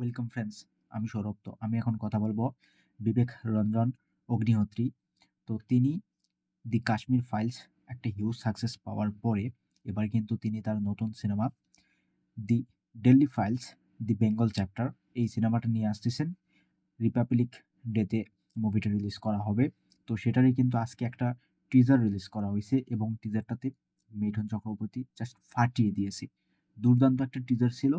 Welcome friends আমি সৌরভ। তো আমি এখন কথা বলব বিবেক রঞ্জন, অগ্নিহোত্রী। তো তিনি দি কাশ্মীর ফাইলস একটা হিউজ সাকসেস পাওয়ার পরে এবার কিন্তু তিনি তার নতুন cinema the Delhi files the Bengal chapter এই সিনেমাটা নিয়ে আসতেছেন। রিপাবলিক ডেতে মুভিটা রিলিজ করা হবে। তো সেটারই কিন্তু আজকে একটা টিজার রিলিজ করা হয়েছে এবং টিজারটাতে মিঠুন চক্রবর্তী জাস্ট ফাটিয়ে দিয়েছে। দুর্দান্ত একটা টিজার ছিল।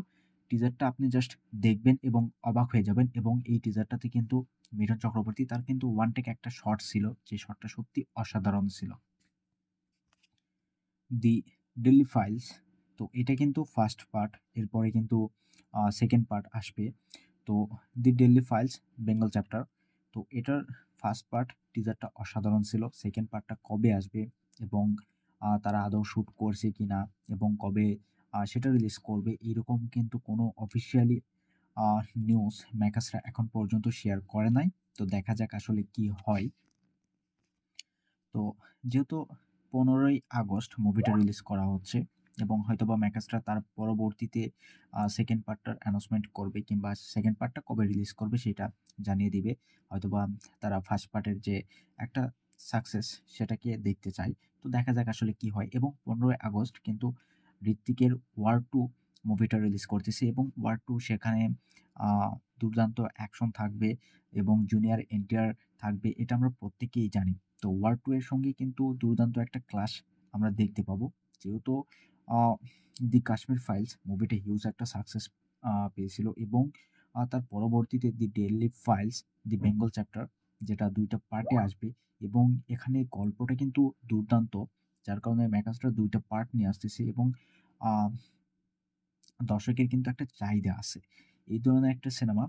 টিজারটা আপনি জাস্ট দেখবেন এবং অবাক হয়ে যাবেন এবং এই টিজারটাতে কিন্তু মিঠুন চক্রবর্তী তার কিন্তু ওয়ান টেক একটা শট ছিল, যে শটটা সত্যি অসাধারণ ছিল। দি ডেলি ফাইলস তো এটা কিন্তু ফার্স্ট পার্ট এরপরে কিন্তু সেকেন্ড পার্ট আসবে। তো the Delhi files Bengal chapter তো এটার ফার্স্ট পার্ট টিজারটা অসাধারণ ছিল সেকেন্ড পার্টটা কবে আসবে এবং তারা আদৌ শ্যুট করছে কি না এবং কবে সেটা রিলিজ করবে। এরকম কিন্তু কোনো অফিসিয়ালি নিউজ ম্যাকাসরা এখন পর্যন্ত শেয়ার করে নাই। তো দেখা যাক আসলে কি হয়। তো যেহেতু পনেরোই আগস্ট মুভিটা রিলিজ করা হচ্ছে এবং হয়তোবা ম্যাকাসরা তার পরবর্তীতে সেকেন্ড পার্টটার অ্যানাউন্সমেন্ট করবে কিংবা সেকেন্ড পার্টটা কবে রিলিজ করবে সেটা জানিয়ে দিবে। হয়তোবা তারা ফার্স্ট পার্টের যে একটা সাকসেস সেটাকে দেখতে চায়। তো দেখা যাক আসলে কি হয়। এবং পনেরোই আগস্ট কিন্তু ঋত্বিকের ওয়ার টু মুভিটা রিলিজ করতেছে এবং ওয়ার টু সেখানে দুর্দান্ত অ্যাকশন থাকবে এবং জুনিয়র এনটিআর থাকবে এটা আমরা প্রত্যেকেই জানি। তো ওয়ার টু এর সঙ্গে কিন্তু দুর্দান্ত একটা ক্লাস আমরা দেখতে পাবো। যেহেতু দি কাশ্মীর ফাইলস মুভিটা হিউজ একটা সাকসেস পেয়েছিল এবং তার পরবর্তীতে the Delhi files the Bengal chapter যেটা দুইটা পার্টে আসবে এবং এখানে গল্পটা কিন্তু দুর্দান্ত। যার কারণে ম্যাকাসটা দুইটা পার্ট নিয়ে আসতেছে এবং দর্শকের কিন্তু একটা চাহিদা আছে। এই ধরনের একটা সিনেমা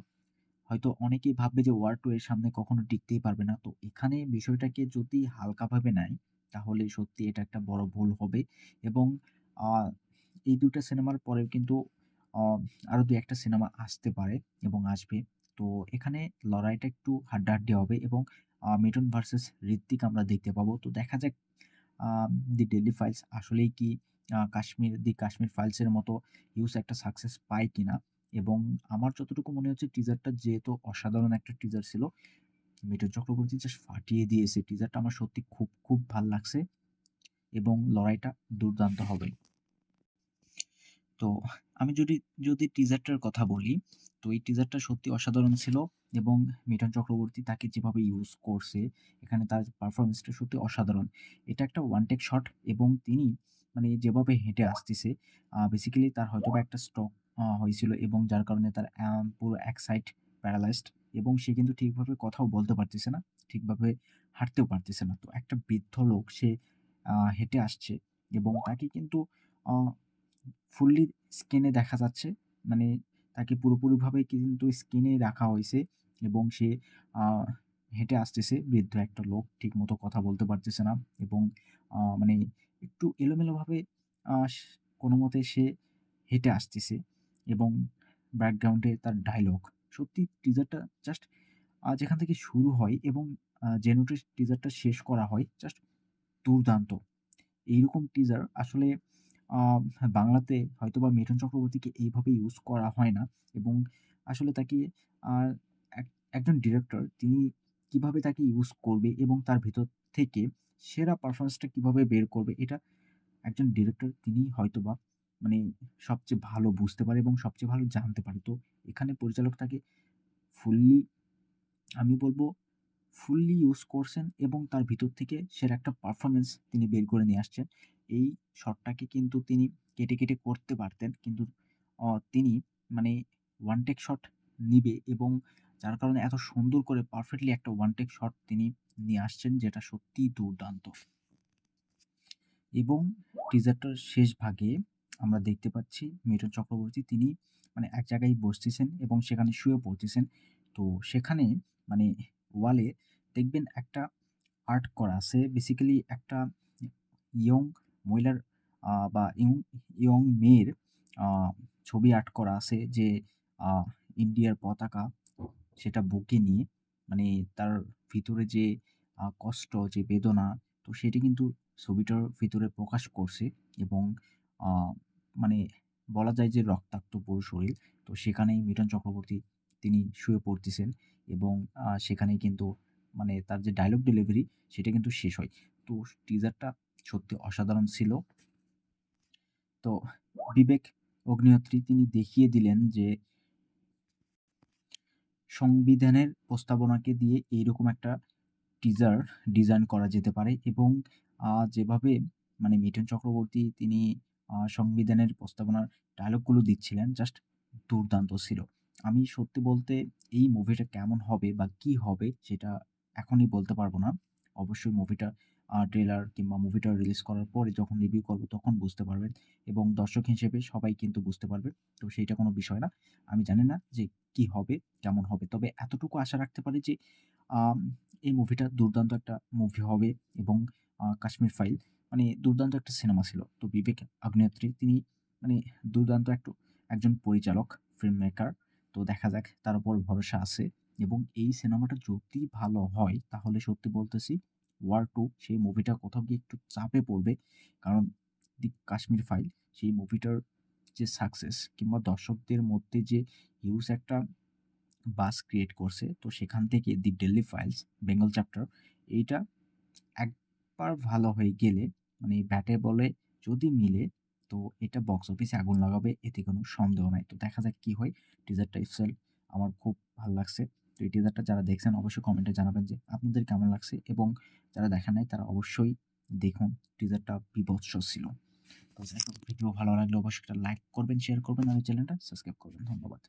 হয়তো অনেকেই ভাববে যে ওয়ার টু এর সামনে কখনো টিকতেই পারবে না। তো এখানে বিষয়টাকে যদি হালকাভাবে নেয়, তাহলে সত্যি এটা একটা বড় ভুল হবে এবং এই দুটা সিনেমার পরেও কিন্তু আরও দু একটা সিনেমা আসতে পারে এবং আসবে। তো এখানে লড়াইটা একটু হাড্ডাহাড্ডি হবে এবং মিটন ভার্সেস ঋত্বিক আমরা দেখতে পাবো। তো দেখা যাক দি ডেলি ফাইলস আসলেই কি কাশ্মীর, দি কাশ্মীর ফাইলসের মতো হিউজ একটা সাকসেস পায় কিনা? এবং আমার যতটুকু মনে হচ্ছে টিজারটা যেহেতু অসাধারণ একটা টিজার ছিল, মিঠুন চক্রবর্তী জাস্ট ফাটিয়ে দিয়েছে। টিজারটা আমার সত্যি খুব খুব ভালো লাগছে এবং লড়াইটা দুর্দান্ত হবে। তো আমি যদি যদি টিজারটার কথা বলি, তো এই টিজারটা সত্যি অসাধারণ ছিল এবং মিঠুন চক্রবর্তী তাকে যেভাবে ইউজ করছে, এখানে তার পারফরমেন্সটা সত্যি অসাধারণ। এটা একটা ওয়ান টেক শট এবং তিনি মানে যেভাবে হেঁটে আসতেছে বেসিক্যালি তার হয়তো বা একটা স্টক হয়েছিল এবং যার কারণে তার পুরো এক সাইড প্যারালাইজড এবং সে কিন্তু ঠিকভাবে কথাও বলতে পারতেছে না, ঠিকভাবে হাঁটতেও পারতেছে না। তো একটা বৃদ্ধ লোক সে হেঁটে আসছে এবং তাকে কিন্তু ফুললি স্ক্রিনে দেখা যাচ্ছে। মানে তাকে পুরোপুরিভাবে কিন্তু স্ক্রিনে রাখা হয়েছে এবং সে হেঁটে আসতেছে। বৃদ্ধ একটা লোক ঠিক মতো কথা বলতে পারতেছে না এবং মানে একটু এলোমেলোভাবে কোনো মতে সে হেঁটে আসতেছে এবং ব্যাকগ্রাউন্ডে তার ডায়লগ সত্যি টিজারটা জাস্ট যেখান থেকে শুরু হয় এবং যে নোটে টিজারটা শেষ করা হয় জাস্ট দুর্দান্ত। এইরকম টিজার আসলে বাংলাতে হয়তো বা মিঠুন চক্রবর্তীকে এইভাবে ইউজ করা হয় না এবং আসলে তাকে একজন ডিরেক্টর তিনি কীভাবে তাকে ইউজ করবে এবং তার ভিতর থেকে সেরা পারফরমেন্সটা কীভাবে বের করবে এটা একজন ডিরেক্টর তিনি হয়তো বা মানে সবচেয়ে ভালো বুঝতে পারে এবং সবচেয়ে ভালো জানতে পারে। তো এখানে পরিচালক তাকে ফুললি আমি বলব ফুললি ইউজ করছেন এবং তার ভিতর থেকে সেরা একটা পারফরমেন্স তিনি বের করে নিয়ে আসছেন। এই শটটাকে কিন্তু তিনি কেটে কেটে করতে পারতেন। কিন্তু তিনি মানে ওয়ান টেক শট নিবে এবং যার কারণে এত সুন্দর করে পারফেক্টলি একটা ওয়ান টেক শট তিনি নিয়ে আসছেন যেটা সত্যিই দুর্দান্ত। এবং টিজারটার শেষ ভাগে আমরা দেখতে পাচ্ছি মিঠুন চক্রবর্তী তিনি মানে এক জায়গায় বসতেছেন এবং সেখানে শুয়ে পড়তেছেন। তো সেখানে মানে ওয়ালে দেখবেন একটা আর্ট করা আছে। বেসিক্যালি একটা ইয়ং মহিলার বা ইয়ং ইয়ং মেয়ের ছবি আর্ট করা আছে যে ইন্ডিয়ার পতাকা, সেটা বুকে নিয়ে মানে তার ভিতরে যে কষ্ট, যে বেদনা, তো সেটি কিন্তু ছবিটার ভিতরে প্রকাশ করছে এবং মানে বলা যায় যে রক্তাক্ত পুরো শরীর। তো সেখানেই মিঠুন চক্রবর্তী তিনি শুয়ে পড়তেছেন এবং সেখানেই কিন্তু মানে তার যে ডায়লগ ডেলিভারি সেটা কিন্তু শেষ হয়। তো টিজারটা সত্যি অসাধারণ ছিল। তো বিবেক অগ্নিহোত্রী তিনি দেখিয়ে দিলেন যে সংবিধানের প্রস্তাবনাকে দিয়ে এইরকম একটা টিজার ডিজাইন করা যেতে পারে এবং যেভাবে মানে মিঠুন চক্রবর্তী তিনি সংবিধানের প্রস্তাবনার ডায়ালগগুলো দিচ্ছিলেন জাস্ট দুর্দান্ত ছিল। আমি সত্যি বলতে এই মুভিটা কেমন হবে বা কি হবে সেটা এখনই বলতে পারব না। অবশ্যই মুভিটা ট্রেলার কিংবা মুভিটা রিলিজ করার পরে যখন রিভিউ করব তখন বুঝতে পারবেন এবং দর্শক হিসেবে সবাই কিন্তু বুঝতে পারবে। তো সেইটা কোনো বিষয় না। আমি জানি না যে কি হবে, কেমন হবে। তবে এতটুকু আশা রাখতে পারি যে এই মুভিটা দুর্দান্ত একটা মুভি হবে এবং 'কাশ্মীর ফাইল' মানে দুর্দান্ত একটা সিনেমা ছিল। তো বিবেক অগ্নিহোত্রী তিনি মানে দুর্দান্ত একটু একজন পরিচালক, ফিল্ম মেকার। তো দেখা যাক তার উপর ভরসা আছে এবং এই সিনেমাটা যদি ভালো হয় তাহলে সত্যি বলতেছি 'ওয়ার টু, সেই মুভিটা কোথাও গিয়ে একটু চাপে পড়বে। কারণ 'দি কাশ্মীর ফাইল' সেই মুভিটার যে সাকসেস কিংবা দর্শকদের মধ্যে যে হিউজ একটা বাস ক্রিয়েট করছে। তো সেখান থেকে 'the Delhi files' Bengal chapter এইটা একবার ভালো হয়ে গেলে মানে ব্যাটে বলে যদি মিলে, তো এটা বক্স অফিসে আগুন লাগাবে, এতে কোনো সন্দেহ নাই। তো দেখা যাক কি হয়। টিজারটা ইটসেলফ আমার খুব ভালো লাগছে। তো এই টিজারটা যারা দেখছেন অবশ্যই কমেন্টে জানাবেন যে আপনাদের কেমন লাগছে এবং যারা দেখা নাই তারা অবশ্যই দেখুন। টিজারটা বিভৎস ছিল। তো ভিডিও ভালো লাগলে অবশ্যই একটা লাইক করবেন, শেয়ার করবেন আর চ্যানেলটা সাবস্ক্রাইব করবেন। ধন্যবাদ।